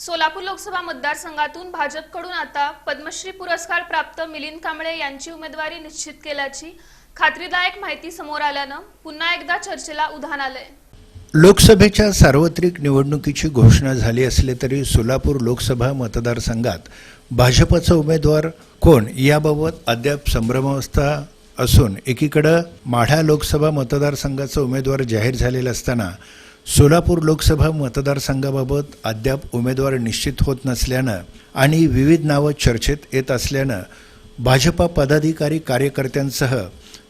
सोलापूर लोकसभा मतदारसंघातून भाजपकडून आता पद्मश्री पुरस्कार प्राप्त मिलिंद कांबळे यांची उमेदवारी निश्चित केल्याची खात्रीदायक माहिती समोर आल्यानं पुन्हा एकदा चर्चेला उधाण आलंय. लोकसभेच्या सार्वत्रिक निवडणुकीची घोषणा झाली असली तरी सोलापूर लोकसभा मतदारसंघात भाजपचा उमेदवार कोण याबाबत अद्याप संभ्रमावस्था असून एकीकडं माढा लोकसभा मतदारसंघाचा उमेदवार जाहीर झालेला असताना सोलापूर लोकसभा मतदारसंघाबाबत अद्याप उमेदवार निश्चित होत नसल्यानं आणि विविध नावं चर्चेत येत असल्यानं भाजपा पदाधिकारी कार्यकर्त्यांसह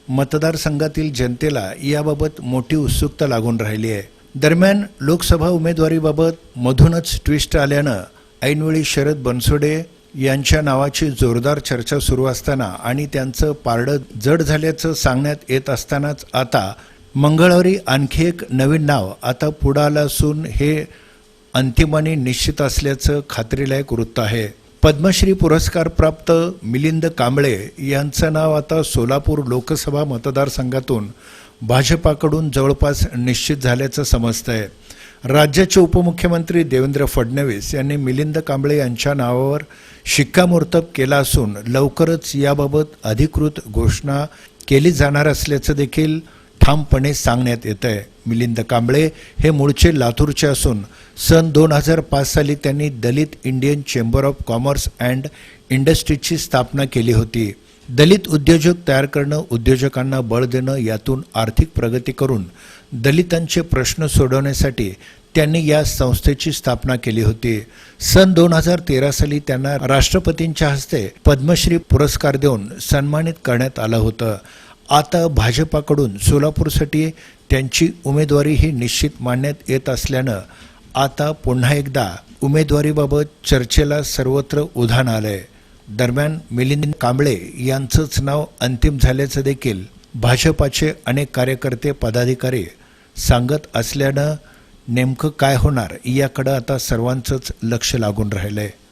मतदारसंघातील जनतेला याबाबत मोठी उत्सुकता लागून राहिली आहे. दरम्यान लोकसभा उमेदवारीबाबत मधूनच ट्विस्ट आल्यानं ऐनवेळी शरद बनसोडे यांच्या नावाची जोरदार चर्चा सुरू असताना आणि त्यांचं पारडं जड झाल्याचं सांगण्यात येत असतानाच आता मंगळवारी आणखी एक नवीन नाव. आता पुढं आलं असून हे अंतिम आणि निश्चित असल्याचं खात्रीलायक वृत्त आहे. पद्मश्री पुरस्कार प्राप्त मिलिंद कांबळे यांचं नाव आता सोलापूर लोकसभा मतदारसंघातून भाजपाकडून जवळपास निश्चित झाल्याचं समजतं आहे राज्याचे उपमुख्यमंत्री देवेंद्र फडणवीस यांनी मिलिंद कांबळे यांच्या नावावर शिक्कामोर्तब केला असून लवकरच याबाबत अधिकृत घोषणा केली जाणार असल्याचं देखील ठामपणे सांगण्यात येत आहे मिलिंद कांबळे हे मूळचे लातूरचे असून सन दोन हजार पाच साली त्यांनी Dalit Indian chamber of commerce and इंडस्ट्रीजची स्थापना केली होती. दलित उद्योजक तयार करणं उद्योजकांना बळ देणं यातून आर्थिक प्रगती करून दलितांचे प्रश्न सोडवण्यासाठी त्यांनी या संस्थेची स्थापना केली होती. सन दोन हजार तेरा साली त्यांना राष्ट्रपतींच्या हस्ते पद्मश्री पुरस्कार देऊन सन्मानित करण्यात आलं होतं. आता भाजपाकडून सोलापूरसाठी त्यांची उमेदवारी ही निश्चित मानण्यात येत असल्यानं आता पुन्हा एकदा उमेदवारीबाबत चर्चेला सर्वत्र उधाण आलं आहे दरम्यान मिलिंद कांबळे यांचंच नाव अंतिम झाल्याचं देखील भाजपाचे अनेक कार्यकर्ते पदाधिकारी सांगत असल्यानं नेमकं काय होणार याकडं आता सर्वांचंच लक्ष लागून राहिलं आहे